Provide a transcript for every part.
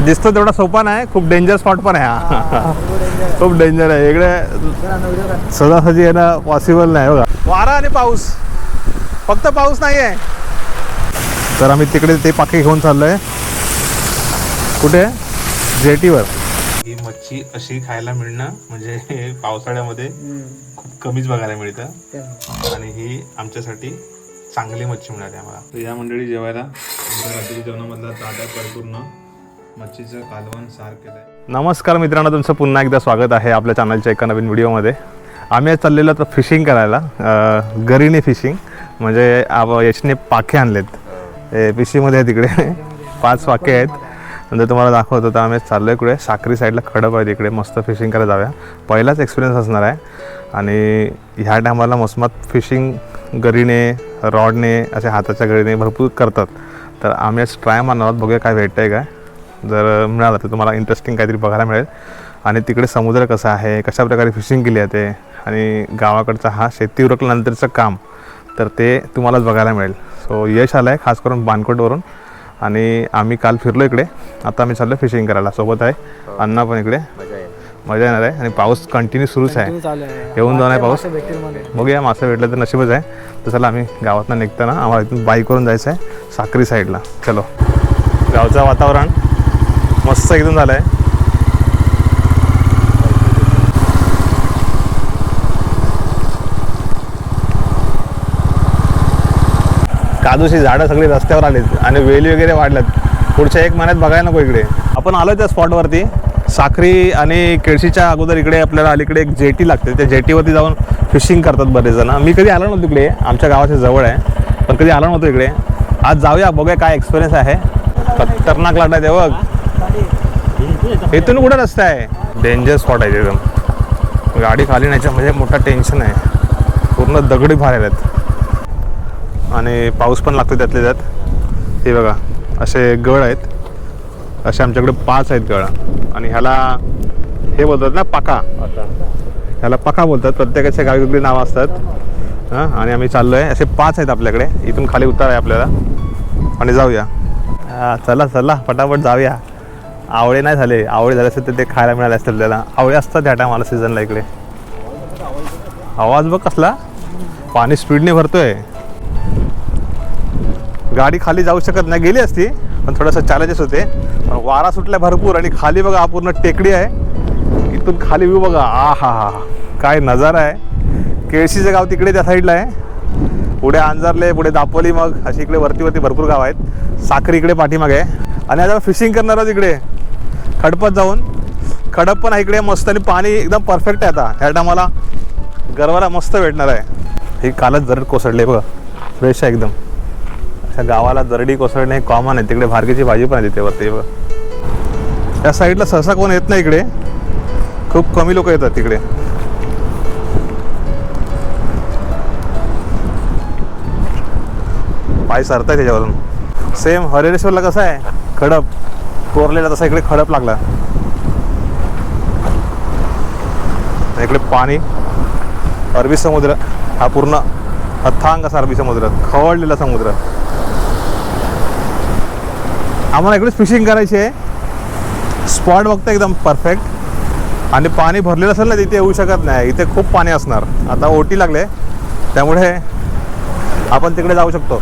दिसतो तेवढा सोपा नाही खूप डेंजर स्पॉट पण आहे हा. खूप डेंजर आहे. इकडे सहजासहजी येणं पॉसिबल नाही बघा. वारा आणि पाऊस. फक्त पाऊस नाही आहे तर आम्ही तिकडे ते पाके घेऊन चाललोय. कुठे? जेटीवर. ही मच्छी अशी खायला मिळणं म्हणजे पावसाळ्यामध्ये खूप कमीच बघायला मिळतं. आणि ही आमच्यासाठी चांगली मच्छी मिळाली आम्हाला. या मंडळी जेवायला. रात्री जेवणामधला ताट्या परिपूर्ण. मच्छीचं कालवण सार केलंय. नमस्कार मित्रांनो तुमचं पुन्हा एकदा स्वागत आहे आपल्या चॅनलच्या एका नवीन व्हिडिओमध्ये. आम्ही आज चाललेलो तर फिशिंग करायला अं, गरीने फिशिंग म्हणजे आप- यशने पाखे आणलेत. हे पिशीमध्ये आहे तिकडे पाच पाके आहेत. म्हणजे तुम्हाला दाखवत तर आम्ही चाललो आहे इकडे. साखरी साईडला खडप आहे तिकडे मस्त फिशिंग करायला जाऊया. पहिलाच एक्सपिरियन्स असणार आहे. आणि ह्या टायमाला मोसमात फिशिंग गरीने रॉडने असे हाताच्या गरीने भरपूर करतात. तर आम्ही आज ट्राय मारणार आहोत. बघूया काय भेटतं आहे काय. जर मिळालं तर तुम्हाला इंटरेस्टिंग काहीतरी बघायला मिळेल. आणि तिकडे समुद्र कसा आहे कशा प्रकारे फिशिंग केली जाते आणि गावाकडचा हा शेती उरकल्यानंतरचं काम तर ते तुम्हालाच बघायला मिळेल. सो यश आलं आहे खास करून बानकोटवरून. आणि आम्ही काल फिरलो इकडे. आता आम्ही चाललो फिशिंग करायला. सोबत आहे अण्णा पण इकडे. मजा येणार आहे. आणि पाऊस कंटिन्यू सुरूच आहे. येऊन जाऊन आहे पाऊस. बघूया मासे भेटलं तर नशीबच आहे. तर चला आम्ही गावातनं निघताना आम्हाला इथून बाईकवरून जायचं आहे साक्री साईडला चलो. गावचं वातावरण. मस्त एकदम झालं आहे काजूची झाडं सगळी रस्त्यावर आलीत आणि वेली वगैरे वाढल्यात. पुढच्या एक महिन्यात बघायला नको इकडे. आपण आलो त्या स्पॉटवरती. साखरी आणि केळशीच्या अगोदर इकडे आपल्याला अलीकडे एक जेटी लागते. त्या जेटीवरती जाऊन फिशिंग करतात बरेच जण. मी कधी आलो नव्हतो इकडे. आमच्या गावाच्या जवळ आहे. पण कधी आलो नव्हतो इकडे. आज जाऊया बघूया काय एक्सपिरियन्स आहे. खतरनाक लाटा आहे ते बघ. इथून कुठं रस्ता आहे? डेंजर स्पॉट आहे एकदम. गाडी खाली न्यायच्या म्हणजे मोठा टेन्शन आहे. पूर्ण दगडी भार आहेत. आणि पाऊस पण लागतो त्यातले त्यात. हे बघा असे गळ आहेत. असे आमच्याकडे पाच आहेत गळ आणि ह्याला हे बोलतात ना पाका. ह्याला पाका बोलतात. प्रत्येकाच्या गावी वेगळी नावं असतात. हां आणि आम्ही चाललो आहे असे पाच आहेत आपल्याकडे. इथून खाली उतार आहे आपल्याला. आणि जाऊया. चला चला. पटापट जाऊया. आवळे नाही झाले. आवळे झाले असते तर ते खायला मिळाले असतील त्याला. आवळे असतात त्या टायमाला सीझनला इकडे. आवाज बघ कसला. पाणी स्पीडने भरतोय. गाडी खाली जाऊ शकत नाही. गेली असती पण थोडंसं चॅलेंजेस होते. पण वारा सुटला भरपूर आणि खाली बघा पूर्ण टेकडी आहे. इथून खाली व्यू बघा. आ हा हा. काय नजारा आहे. केळशीचं गाव तिकडे त्या साईडला आहे. पुढे अंजारले पुढे दापोली मग. अशी इकडे वरती वरती भरपूर गाव आहेत. साखरी इकडे पाठीमागे आहे. आणि आता फिशिंग करणार आहोत इकडे. खडपत जाऊन खडप पण आहे इकडे मस्त आणि पाणी एकदम परफेक्ट आहे आता. ह्या टायमाला गरवाला मस्त भेटणार आहे. ही कालच जरड कोसळले बघ. फ्रेश आहे एकदम. अशा गावाला जरडी कोसळणे कॉमन आहे. तिकडे भारकीची भाजी पण आहे तिथे वरती बघ. त्या साईडला सहसा कोण येत नाही इकडे. खूप कमी लोक येतात तिकडे. पाय सरताय त्याच्यावरून. सेम हरेश्वरला कसं आहे? खडप. कोरलेला तसा इकडे खडप लागला. इकडे पाणी. अरबी समुद्र हा पूर्ण अथांग असा अरबी समुद्र खवळलेला समुद्र. आम्हाला इकडेच फिशिंग करायची आहे. स्पॉट बघता एकदम परफेक्ट आणि पाणी भरलेलं असेल ना तिथे येऊ शकत नाही. इथे खूप पाणी असणार. आता ओटी लागले. त्यामुळे आपण तिकडे जाऊ शकतो.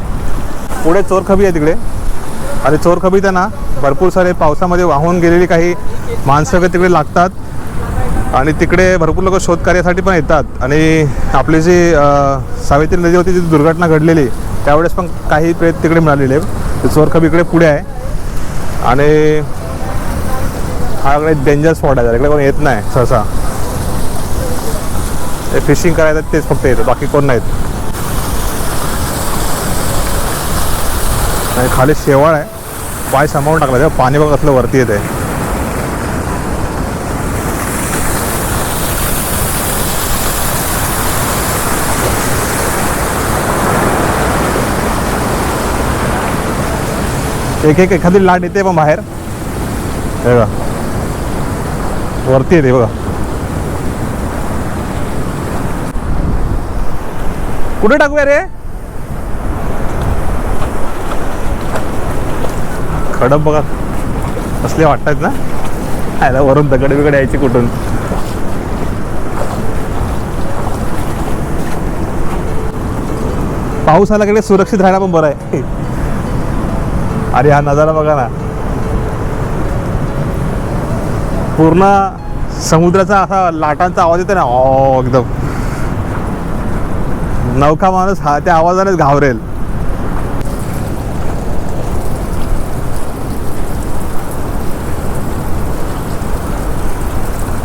पुढे चोरखबी आहे तिकडे. आणि चोरखबी त्यांना भरपूर सारे पावसामध्ये वाहून गेलेली काही माणसं वगैरे तिकडे लागतात. आणि तिकडे भरपूर लोक शोधकार्यासाठी पण येतात. आणि आपली जी सावित्री नदी होती जी दुर्घटना घडलेली. त्यावेळेस पण काही प्रेत तिकडे मिळालेले ते इकडे पुढे आहे. आणि हा इकडे डेंजर स्पॉट आहे. इकडे कोण येत नाही सहसा. ते फिशिंग करायचं तेच फक्त येतं. बाकी कोण नाहीत. आणि खाली शेवाळ आहे. पाय सामावून टाकला तेव्हा पाणी बघ असलं वरती येते एक एक एखादी लाट येते पण बाहेर. हे बघा. वरती येते बघा. कुठे टाकूया रे? खडप बघा. कसले वाटतात ना? आयला वरून दगड बिगड यायची कुठून? पाऊस आला कडे सुरक्षित राहायला पण बरं आहे. अरे हा नजारा बघा ना. पूर्ण समुद्राचा असा लाटांचा आवाज येतो ना ओ एकदम. नौका माणूस हा त्या आवाजानेच घाबरेल.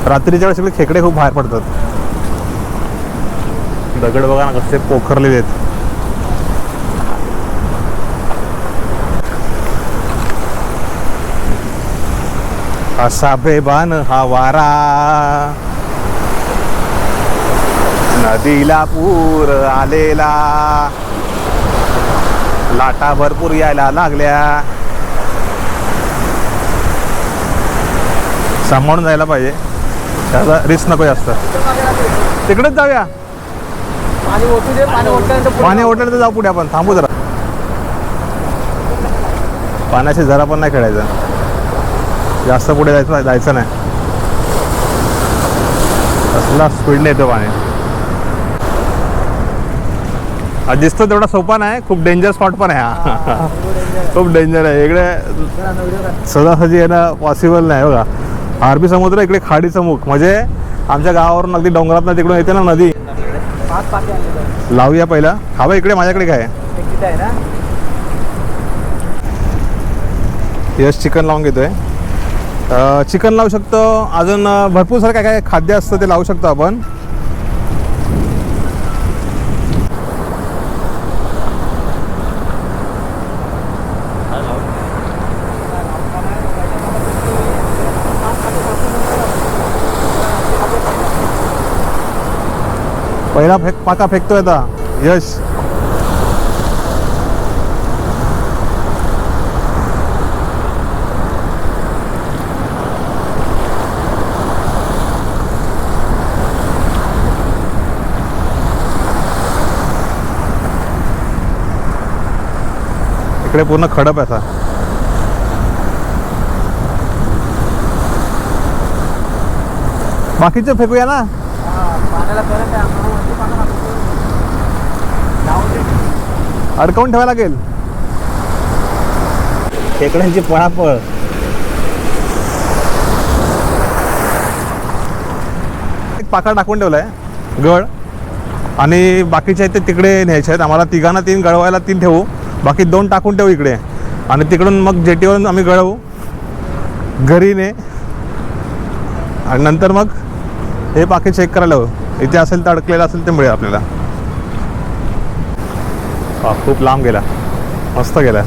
रात्रीच्या वेळेस सगळे खेकडे खूप बाहेर पडतात. दगड बघा ना कसे पोखरलेले आहेत. असा बेबान हा वारा. नदीला पूर आलेला. लाटा भरपूर यायला लागल्या. सांभाळून जायला पाहिजे. त्याचा रिस्क नको जास्त. तिकडेच जाऊया. पाणी पाणी जाऊ. पुढे आपण. थांबू जरा. पाण्याशी जरा पण नाही खेळायचं. जास्त पुढे जायचं जायचं नाही. कसला स्पीडने येतो पाणी. दिसतो तेवढा सोपा नाही खूप डेंजर स्पॉट पण आहे हा. खूप डेंजर आहे. इकडे. सहजासहजी येणं पॉसिबल नाही बघा. अरबी समुद्र इकडे खाडीचा मुख म्हणजे आमच्या गावावरून अगदी डोंगरात तिकडून येते ना नदी. लावूया पहिला. हवा इकडे माझ्याकडे काय यश चिकन लावून घेतोय. चिकन लावू शकतो. अजून भरपूर सारं काय काय खाद्य असतं ते लावू शकतो आपण. पहिला फेक पाका फेकतोय आता. यश. इकडे पूर्ण खडप आहे आता. फेकूया ना हा, पाण्याला करंट आहे आम्हाला वरती पाणी लागतं. जाऊन दे. अडकवून ठेवायला लागेल. खेकड्यांची पळापळ. एक पाका टाकून ठेवलाय गळ. आणि बाकीचे आहेत ते तिकडे न्यायचे आहेत. आम्हाला तिघांना तीन गळवायला तीन ठेवू. बाकी दोन टाकून ठेवू इकडे. आणि तिकडून मग जेटीवरून आम्ही गळवू. घरी ने. आणि नंतर मग हे बाकी चेक करायला हवं इथे असेल तर अडकलेलं असेल ते मिळेल आपल्याला. हा खूप लांब गेला. मस्त गेला.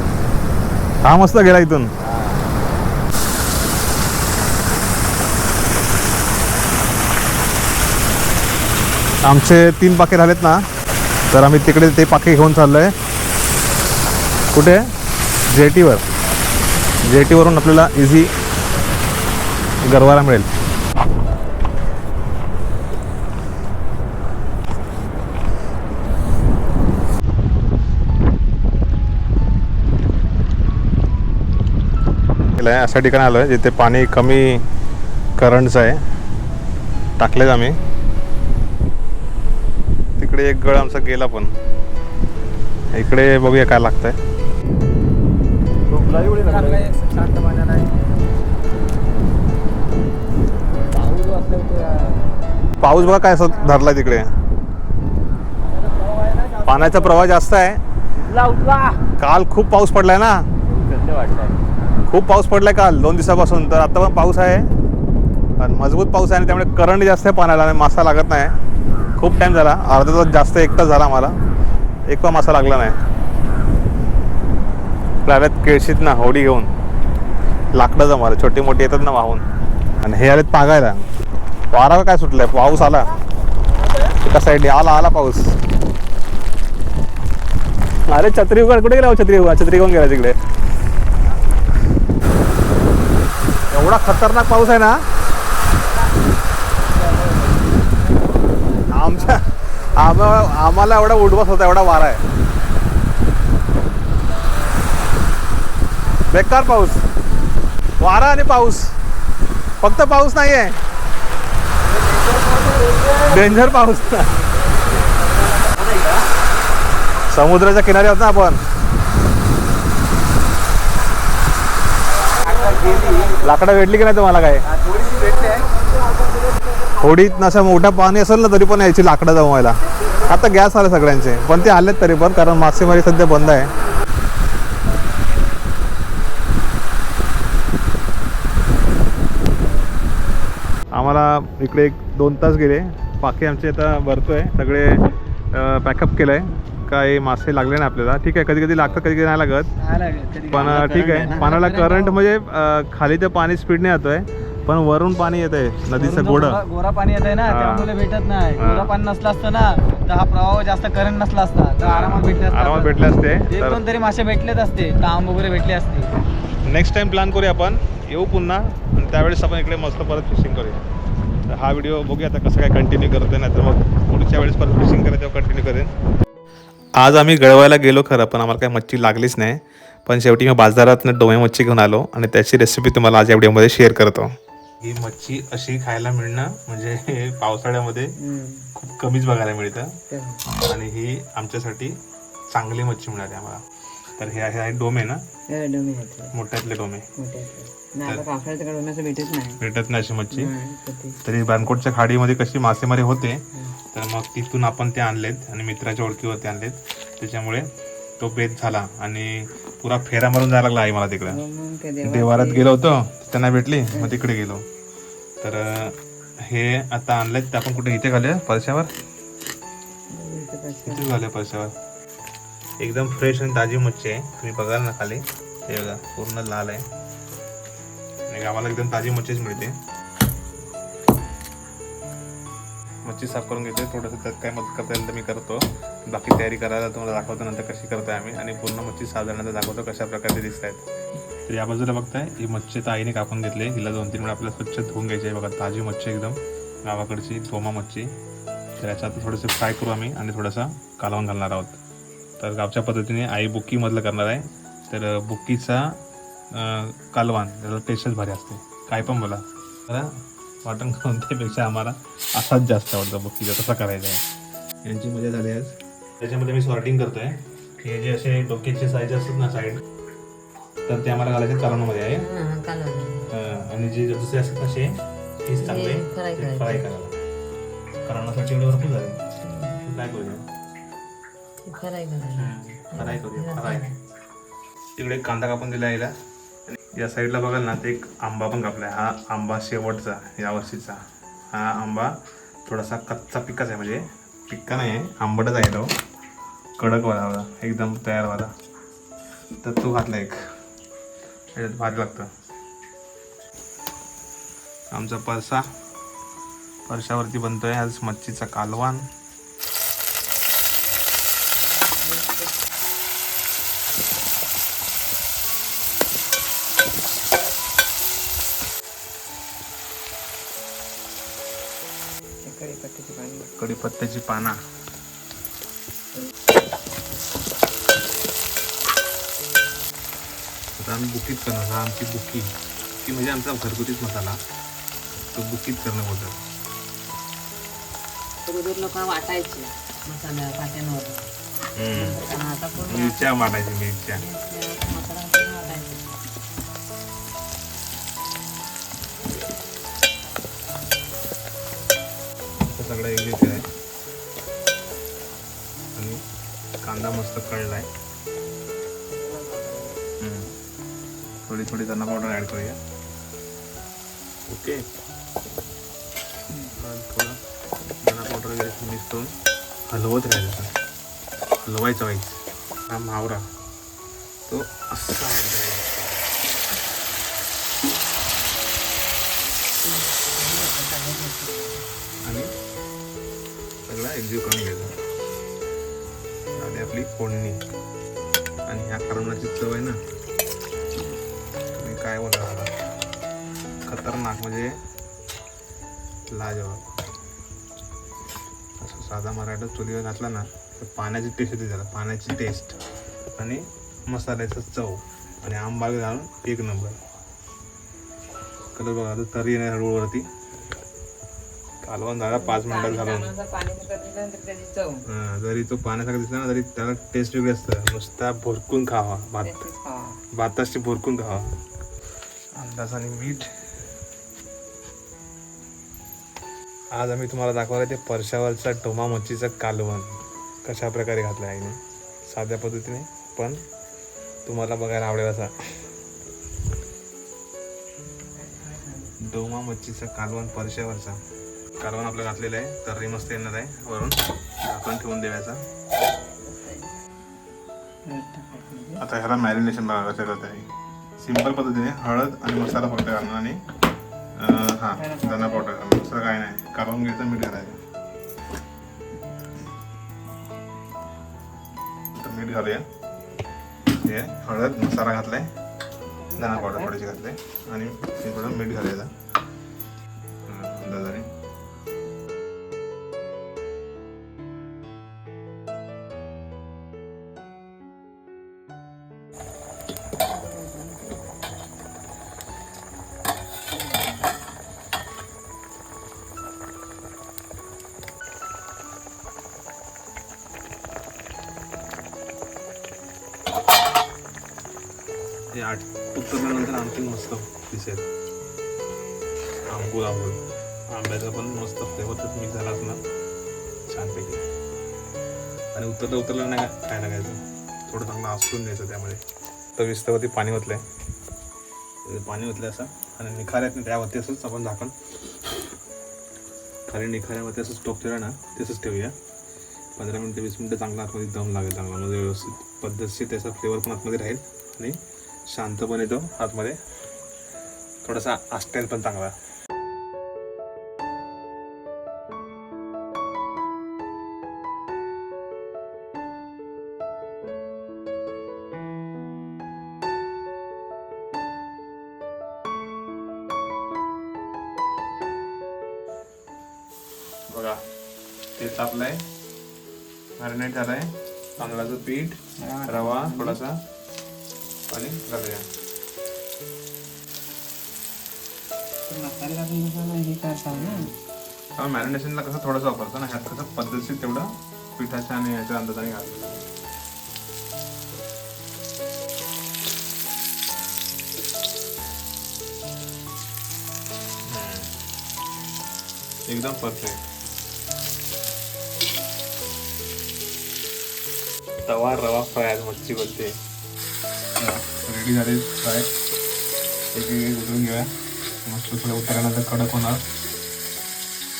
हा मस्त गेला इथून. आमचे तीन पाके झालेत ना तर आम्ही तिकडे ते पाके घेऊन चाललोय. कुठे? जेटीवर. जेटीवरून आपल्याला इझी गरवाला मिळेल. केलं आहे अशा ठिकाणी आलो आहे जिथे पाणी कमी करंटचं आहे. टाकलेच आम्ही. तिकडे एक गळ आमचा गेला पण. इकडे बघूया काय लागतंय. चांगलं आहे. पाऊस बघा काय असं धरलाय तिकडे. पाण्याचा प्रवाह जास्त आहे. काल खूप पाऊस पडलाय ना. खूप पाऊस पडलाय काल दोन दिवसापासून. तर आता पण पाऊस आहे. आणि मजबूत पाऊस आहे आणि त्यामुळे करंट जास्त आहे पाण्याला आणि मासा लागत नाही. खूप टाईम झाला. अर्धा तास जास्त एक तास झाला आम्हाला. एक पण मासा लागला नाही. आल्यात केळशीत ना होडी घेऊन. लाकडं जमाले छोटी मोठी येतात ना वाहून. आणि हे आलेत पागायला. वाराला काय सुटलंय? पाऊस आला. एका साईडने आला आला पाऊस. अरे छत्री उघड. कुठे गेला हो छत्री छत्री घेऊन गेला तिकडे? एवढा खतरनाक पाऊस आहे ना. आमच्या आम्हा- आम्हाला एवढा उडवत होता एवढा वारा आहे. बेकार पाऊस. वारा आणि पाऊस. फक्त पाऊस नाही आहे डेंजर पाऊस. समुद्राच्या किनारी आहोत ना आपण. लाकडं भेटली की नाही तुम्हाला काय? होडीत नशा मोठा पाणी असेल ना तरी पण यायची लाकडं जमवायला. आता गॅस आले सगळ्यांचे पण ते आलेत तरी पण कारण मासेमारी सध्या बंद आहे. आम्हाला इकडे एक दोन तास गेले. पाकी आमचे आता भरतोय सगळे पॅकअप केलंय. काही मासे लागले नाही आपल्याला. ठीक आहे कधी कधी लागतं कधी कधी नाही लागत पण ठीक आहे. पाण्याला करंट म्हणजे खाली ते पाणी स्पीडने येतोय पण वरून पाणी येत आहे नदीचं गोड गोरा पाणी येत आहे ना. त्यामुळे भेटत नाही. गोरा पाणी नसलं असतं ना तर हा प्रवाह जास्त करंट नसला असता तर आरामात भेटले असते आरामात. भेटले असते एक तर दोन तरी मासे भेटलेच असते तांब वगैरे भेटले असते. नेक्स्ट टाइम प्लॅन करूया आपण. येऊ पुन्हा आणि त्यावेळेस आपण इकडे मस्त परत फिशिंग करूया. तर हा व्हिडिओ बघूया आता कसं काय कंटिन्यू करतोय नाही तर मग पुढच्या वेळेस परत फिशिंग करेल तेव्हा कंटिन्यू करेन. आज आम्ही गळवायला गेलो खरं पण आम्हाला काही मच्छी लागलीच नाही. पण शेवटी मी बाजारातनं डोमे मच्छी घेऊन आलो आणि त्याची रेसिपी तुम्हाला आज या व्हिडिओमध्ये शेअर करतो. ही मच्छी अशी खायला मिळणं म्हणजे पावसाळ्यामध्ये खूप कमीच बघायला मिळतं. आणि ही आमच्यासाठी चांगली मच्छी मिळाली आम्हाला. तर हे आहे आहे डोमे ना? मोठ्यातले डोमे. भेटत नाही. भेटत नाही अशी मच्छी. तरी बानकोटच्या खाडीमध्ये कशी मासेमारी होते तर मग तिथून आपण ते आणलेत आणि मित्राच्या ओळखीवरती आणलेत. त्याच्यामुळे तो बेत झाला आणि पुरा फेरा मारून जायला लागला आई मला तिकडं. देवारात गेलो होतो त्यांना भेटली मग तिकडे गेलो. तर हे आता आणलेत ते आपण कुठे इथे घालूया? परशावर इथे घालूया परशावर एकदम फ्रेश आणि ताजी मच्छी आहे. तुम्ही बघाल ना खाली. हे बघा पूर्ण लाल आहे. आणि गावाला एकदम ताजी मच्छीच मिळते. मच्छी साफ करून घेतोय. थोडंसं त्यात काय मदत करता येईल तर मी करतो. बाकी तयारी करायला तुम्हाला दाखवतो नंतर कशी करतोय आम्ही. आणि पूर्ण मच्छी साधारणतः दाखवतो कशा प्रकारे दिसत आहेत. तर या बाजूला बघताय ही मच्छी तर आईने कापून घेतली. हिला दोन तीन वेळा आपल्याला स्वच्छ धुवून घ्यायची आहे. बघा ताजी मच्छी एकदम. गावाकडची धोमा मच्छी. तर याच्यात थोडंसं फ्राय करू आम्ही आणि थोडंसं कालवण घालणार आहोत. तर गावच्या पद्धतीने आई बुक्कीमधलं करणार आहे. तर बुक्कीचा कालवान त्याला टेस्टच भारी असते. काय पण बोला. वाटण कोणत्यापेक्षा आम्हाला असाच जास्त आवडतो बुक्कीचा तसा करायचा आहे. यांची मजा झाली आज. त्याच्यामध्ये मी सॉर्टिंग करतोय. हे जे असे डोक्याचे साईज असतात ना साईड तर ते आम्हाला घालायचे कालवणामध्ये आहे. आणि जे दुसरे असतात तसे हेच चांगले हे. फ्राय करायला. करण्यासाठी एवढे भरपूर झाले. काय करूया? फ्राय करूया फ्राय तिकडे कांदा कापून दिला याला आणि या साईडला बघाल ना ते एक आंबा पण कापलाय. हा आंबा शेवटचा या वर्षीचा. हा आंबा थोडासा कच्चा पिकाच आहे म्हणजे. पिक्का नाही आहे आंबटच आहे तो. कडकवाला वाला एकदम तयार वाला. तर तो घातला एक. याच्यात भात लागतं. आमचा परसा. परशावरती बनतोय आज मच्छीचा कालवान कढीपत्त्याची पाना. आता आम्ही बुकीत करणार हा आमची बुकी बुकी म्हणजे आमचा घरगुतीच मसाला. तो बुकीत करणं बोलतात. अगोदर लोक वाटायचे मसाला पाट्यांवर पण आता पूर्ण मिरच्या माटायची मिरच्या. सगळं एक आहे. आणि कांदा मस्त कळलाय. हम्म. थोडी थोडी धना पावडर ऍड करूया. ओके. थोडं धना पावडर वगैरे मिक्स करून. हलवत राहायचं हलवायचं व्हायचं. हा मावरा. तो असा सगळा एक्झिट करून घ्यायचा आणि आपली फोडणी. आणि ह्या कारणाची चव आहे ना. तुम्ही काय बोला खतरनाक म्हणजे लाजवाब. असं साधा मराठा चुलीवर घातला ना तर पाण्याची टेस्ट येते त्याला. पाण्याची टेस्ट आणि मसाल्याचं चव. आणि आंबा घालून एक नंबर कलर बघा आता तरी येणार रोडवरती कालवण झाला पाच मिनिटात हा, जरी तो पाण्यासारखा दिसला ना तरी त्याला टेस्ट वेगळी असतं. नुसता भोरकून खावा भात भाताशी भोरकून खावा. अंदाज आणि मीठ. आज आम्ही तुम्हाला दाखवलं ते परशावरचा टोमा मच्छीचं कालवण. कशा प्रकारे घातलं आहे आईने साध्या पद्धतीने पण तुम्हाला बघायला आवडेल असा. डोमा मच्छीचं कालवण परशावरचा कार्बन आपलं घातलेलं आहे. तर मस्त येणार आहे वरून. झाकण ठेवून द्यायचा आता ह्याला मॅरिनेशन बघा कसं करत आहे सिंपल पद्धतीने हळद आणि मसाला फक्त घालणार आणि हां हा धना पावडर घालणार दुसरं काय नाही. काढून घ्यायचं मीठ घालायचं. आता मीठ घालूया. हे हळद मसाला घातलाय. धना पावडर थोडीशी घातले आणि हे थोडं मीठ घालायचं. हे आठ. उतरल्यानंतर आणखी मस्त दिसेल. आंबूल आंबूल आंब्याचा पण मस्त फ्लेवर त्यात मिक्स झाला असणार. छानपैकी. आणि उतरलं उतरलं नाही का- काय लागायचं? थोडं चांगलं आसरून द्यायचं त्यामध्ये. तर विस्तवरती पाणी ओतलं आहे पाणी ओतलं असं. आणि निखाऱ्यात त्यावरती असंच आपण झाकण. खाली निखाऱ्यावरती असंच टोकलेलं ना तसंच ठेवूया. पंधरा मिनटं वीस मिनटं चांगला आतमध्ये दम लागेल चांगला. म्हणजे व्यवस्थित पद्धतशीर त्याचा फ्लेवर पण आतमध्ये राहील. आणि शांतपणे तो आतमध्ये. थोडासा आस्टेल पण चांगला. बघा ते तापलंय मॅरिनेट झालंय. तांदळाचं पीठ रवा थोडासा आणि ते मसाला हे ना मॅरिनेशनला कसं थोडंसं वापरतो ना ह्यात कसं पद्धतशीर तेवढं पिठाच्या आणि याच्या अंदाजाने घालतो एकदम परफेक्ट तवा रवा फ्राय आज मच्छी बोलते रेडी झाले फ्राय एक एक उतरून घेऊया. मस्त थोडं उतरल्यानंतर कडक होणार.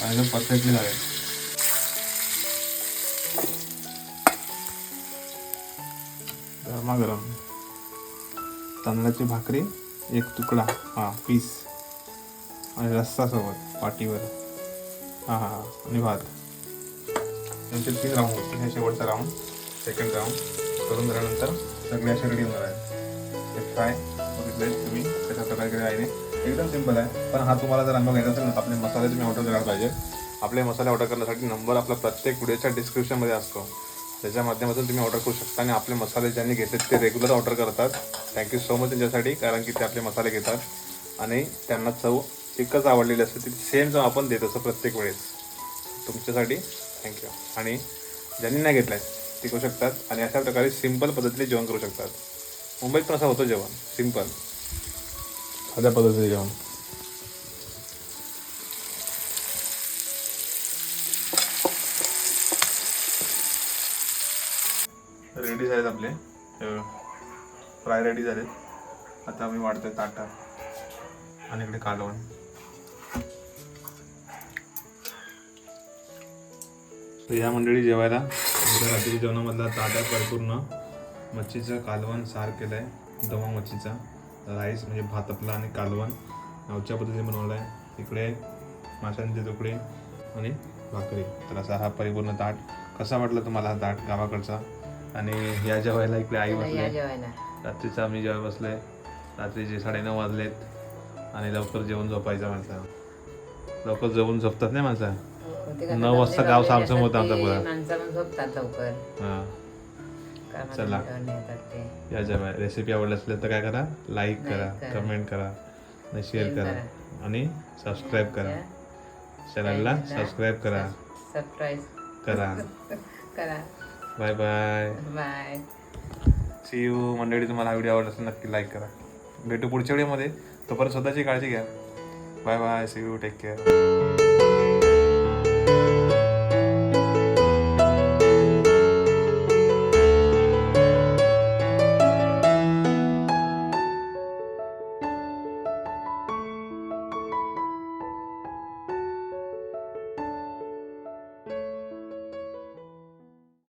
आणि एकदम परफेक्टली झाले. गरमागरम. तांदळाची भाकरी एक तुकडा हा पीस. आणि रस्सा सोबत पाटीवर हा हा आणि भात. नंतर तीन राऊंड होते हे शेवटचा राऊंड सेकंड राऊंड करून झाल्यानंतर सगळे असे रेडी होणार आहेत. ते फ्राय बघितले तुम्ही कशा प्रकारे केले आहे. एकदम सिंपल आहे. पण हा तुम्हाला जर अनुभव घ्यायचा असेल ना आपले मसाले तुम्ही ऑर्डर करायला पाहिजे. आपले मसाले ऑर्डर करण्यासाठी नंबर आपला प्रत्येक व्हिडिओच्या डिस्क्रिप्शनमध्ये असतो. त्याच्या माध्यमातून तुम्ही ऑर्डर करू शकता आणि आपले मसाले ज्यांनी घेतले ते रेग्युलर ऑर्डर करतात. थँक्यू सो मच त्यांच्यासाठी कारण की ते आपले मसाले घेतात. आणि त्यांना चव एकच आवडलेली असते ती सेम चव आपण देत असतो प्रत्येक वेळेस. तुमच्यासाठी थँक्यू आणि ज्यांनी नाही घेतलाय ते करू शकतात. आणि अशा प्रकारे सिंपल पद्धतीने जेवण करू शकतात. मुंबईत पण असं होतं जेवण. सिंपल साध्या पद्धतीने जेवण. रेडी झालेत आपले. फ्राय रेडी झालेत आता आम्ही वाढतोय ताटात आणि इकडे कालवण. तर या मंडळी जेवायला. रात्री जेवणामधला ताट परिपूर्ण. मच्छीचं कालवण सार केलं आहे दमा मच्छीचा. राईस म्हणजे भात आपला आणि कालवण. गावच्या पद्धतीने बनवलं आहे इकडे माशांचे तुकडे आणि भाकरी. तर असा हा परिपूर्ण ताट. कसा वाटला तुम्हाला हा ताट गावाकडचा? आणि या जेवायला इकडे आई बसले रात्रीचं आम्ही जेव्हा बसलोय. रात्रीचे साडेनऊ वाजलेत आणि लवकर जेवण झोपायचं माणसं लवकर जेवून झोपतात नाही माणसं? कसं नऊ वाजता गाव सामसूम होतं आमचा पुरा. हां. चला. या जेव्हा रेसिपी आवडली असेल तर काय करा? लाईक करा. कमेंट करा आणि शेअर करा. करा. आणि सबस्क्राईब करा. चॅनलला सबस्क्राईब करा. सरप्राईज करा. करा. Bye bye bye see you मंडळी तुम्हाला हा व्हिडिओ आवडला असेल नक्की लाईक करा. भेटू पुढच्या व्हिडिओमध्ये तोपर्यंत स्वतःची काळजी घ्या. Bye bye see you take care